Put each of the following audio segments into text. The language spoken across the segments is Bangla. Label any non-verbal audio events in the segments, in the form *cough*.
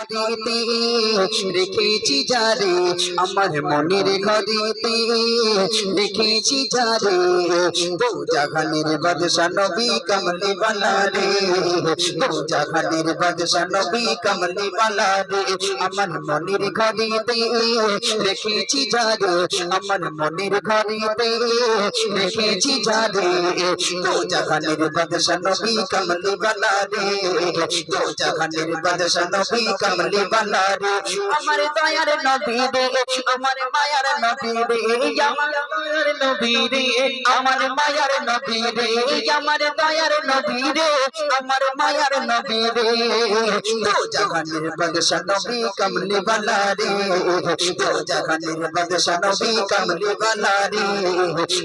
ঘরেতে রেখেছি যারে, আমার মনের ঘরেতে রেখেছি যারে। দো জাহানের বাদশা নবী কমলে বালা রে দো জাহানের বাদশা নবী কমলে বালা রে আমার মনের ঘরেতে রেখেছি যারে, আমার মনের ঘরেতে রেখেছি যারে। দো জাহানের বাদশা নবী কমলে বালা রে দো জাহানের বাদশা নবী কমলে বালা রে আমার দয়ার নবী রে আমার মায়ার নবী রে আমার দয়ার নবী রে আমার মায়ার নবী রে আমার দয়ার নবী রে আমার মায়ার নবী রে। দো জাহানের বাদশা নবী কমলে বালা রে দো জাহানের বাদশা নবী কমলে বালা রে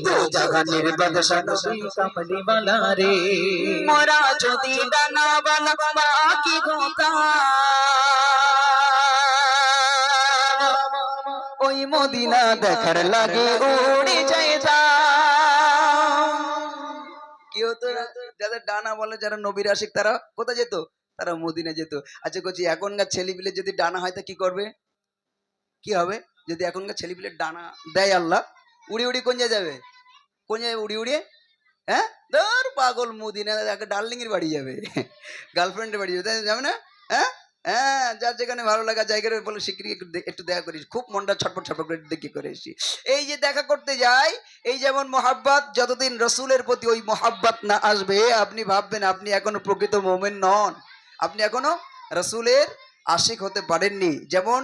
দো জাহানের বাদশা নবী কমলে বালা রে। মোরা যদি ডানা বালা বাকি গোতা মদিনা দেখার লাগে উড়ে যায় কি হতো? যাদের ডানা বলে যারা নবীর আশিক, তারা কোথায় যেত? তারা মদিনা যেত। আচ্ছা করছি এখনকার যদি ডানা হয় তা কি করবে? কি হবে? যদি এখনকার ছেলেপিলে ডানা দেয় আল্লাহ, উড়ি উড়ি কোন যাবে? কোন জায়গায় উড়ি উড়িয়ে? হ্যাঁ? ধর পাগল মদিনা ডার্লিং *laughs* এর বাড়ি যাবে। গার্লফ্রেন্ডের বাড়ি যাবে যাবে না? হ্যাঁ যার যেখানে ভালো লাগা জায়গায় বলে শিগগিরি একটু দেখা করিস। খুব মনটা ছটপট ছটপট করে দেখি করে এসেছি এই যে দেখা করতে যাই, এই যেমন মহাব্বাত, যতদিন রসুলের প্রতি ওই মহাব্বাত না আসবে, আপনি ভাববেন আপনি এখনও প্রকৃত মোমেন নন। আপনি এখনও রসুলের আশিক হতে পারেননি। যেমন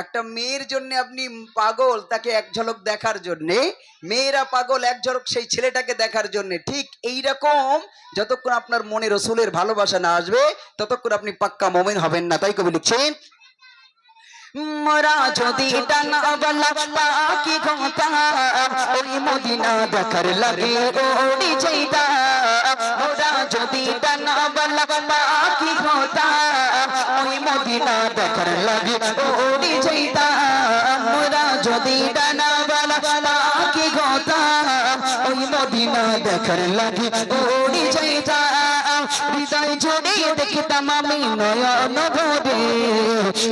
একটা মেয়ের জন্য আপনি পাগল, তাকে এক ঝলক দেখার জন্যে, মেয়েরা পাগল, এক ঝলক সেই ছেলেটাকে দেখার জন্য, ঠিক এই রকম যতক্ষণ আপনার মনে রসুলের ভালোবাসা না আসবে, ততক্ষণ আপনি পাক্কা মোমেন হবেন না। তাই কবি লিখছেন, মোরা যদি মদিনা দেখার লাগে মোরা যদি পাকি ঘটা ওই মদিনা দেখার লাগে। ওড়ি যাইতা মোরা যদি ডানা বালা পাকি ঘটা ওই মদিনা দেখার লাগে। ওড়ি যাইতা হৃদয় জড়িয়ে দেখতাম আমি নয়ন ভরে।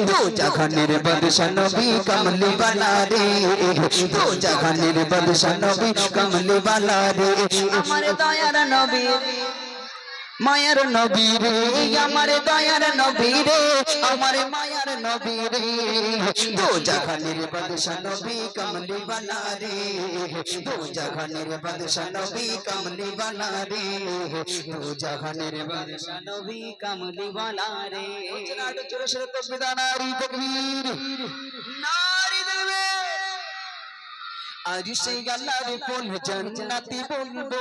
দু জাহানের বাদশা নবী কমলি বালা রে। দু জাহানের বাদশা নবী কমলি বালা রে। আমার দয়ার নবী মায়ার নবী রে আমার দয়ার নবী রে আমার মায়ার নবী রে। দু জাহানের বাদশা নবী কমলি বালা রে দু জাহানের বাদশা নবী কমলি বালা রে দু জাহানের বাদশা নবী কমলি বালা রে। নাটক চলে সরে তকবীর নারী তকবীর নারী তকবীর আজ সেই গালার কোন জান্নাতি বলব